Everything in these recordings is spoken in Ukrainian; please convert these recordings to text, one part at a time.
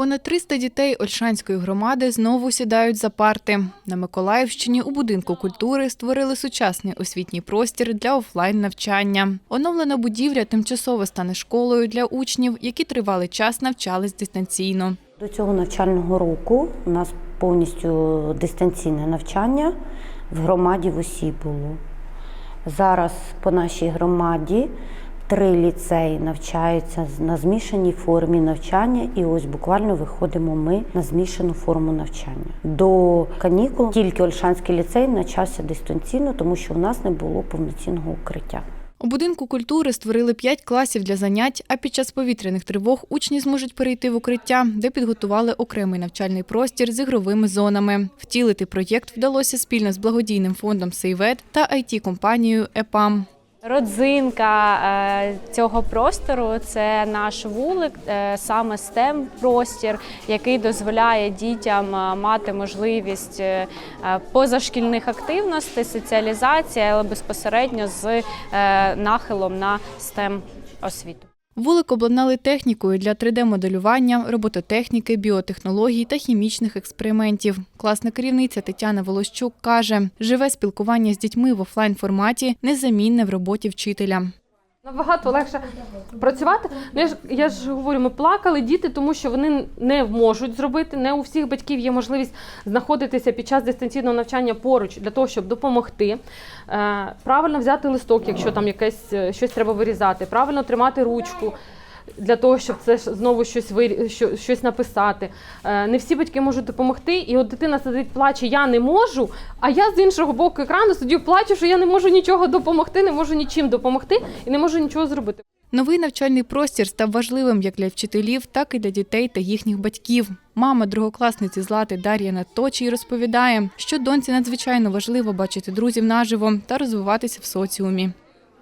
Понад 300 дітей Ольшанської громади знову сідають за парти. На Миколаївщині у будинку культури створили сучасний освітній простір для офлайн навчання. Оновлена будівля тимчасово стане школою для учнів, які тривалий час навчались дистанційно. До цього навчального року у нас повністю дистанційне навчання в громаді в усій було. Зараз по нашій громаді три ліцеї навчаються на змішаній формі навчання, і ось буквально виходимо ми на змішану форму навчання. До канікул тільки Ольшанський ліцей навчався дистанційно, тому що у нас не було повноцінного укриття. У будинку культури створили п'ять класів для занять, а під час повітряних тривог учні зможуть перейти в укриття, де підготували окремий навчальний простір з ігровими зонами. Втілити проєкт вдалося спільно з благодійним фондом «Сейвет» та IT-компанією ЕПАМ. Родзинка е, цього простору це наш вулик, е, саме STEM простір, який дозволяє дітям е, мати можливість позашкільних активностей, соціалізації, але безпосередньо з нахилом на STEM освіту. Вулик обладнали технікою для 3D-моделювання, робототехніки, біотехнологій та хімічних експериментів. Класна керівниця Тетяна Волощук каже, живе спілкування з дітьми в офлайн форматі незамінне в роботі вчителя. Набагато легше працювати. Ну, я ж я ж говорю, ми плакали діти, тому що вони не можуть зробити. Не у всіх батьків є можливість знаходитися під час дистанційного навчання поруч для того, щоб допомогти. Е, правильно взяти листок, якщо там якесь е, щось треба вирізати, правильно тримати ручку. Для того, щоб це знову щось вирі... що- щось написати. Е, Не всі батьки можуть допомогти, і от дитина сидить, плаче, я не можу. А я з іншого боку екрану сидю, плачу, що я не можу нічого допомогти, не можу нічим допомогти і не можу нічого зробити. Новий навчальний простір став важливим як для вчителів, так і для дітей та їхніх батьків. Мама другокласниці Злати Дар'я Наточій розповідає, що доньці надзвичайно важливо бачити друзів наживо та розвиватися в соціумі.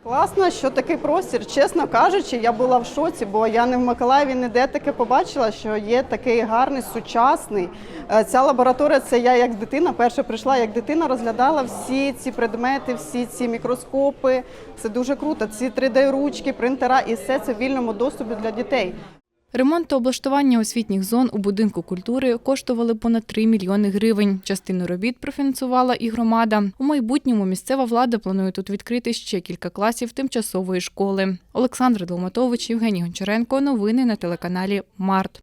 Класно, що такий простір. Чесно кажучи, я була в шоці, бо я не в Миколаєві ніде таке побачила, що є такий гарний, сучасний. Е, Ця лабораторія це я як дитина. Перше прийшла як дитина, розглядала всі ці предмети, всі ці мікроскопи. Це дуже круто. Ці 3D-ручки, принтера, і все це в вільному доступі для дітей. Ремонт та облаштування освітніх зон у будинку культури коштували понад 3 мільйони гривень. Частину робіт профінансувала і громада. У майбутньому місцева влада планує тут відкрити ще кілька класів тимчасової школи. Олександр Долматович, Євгеній Гончаренко. Новини на телеканалі Март.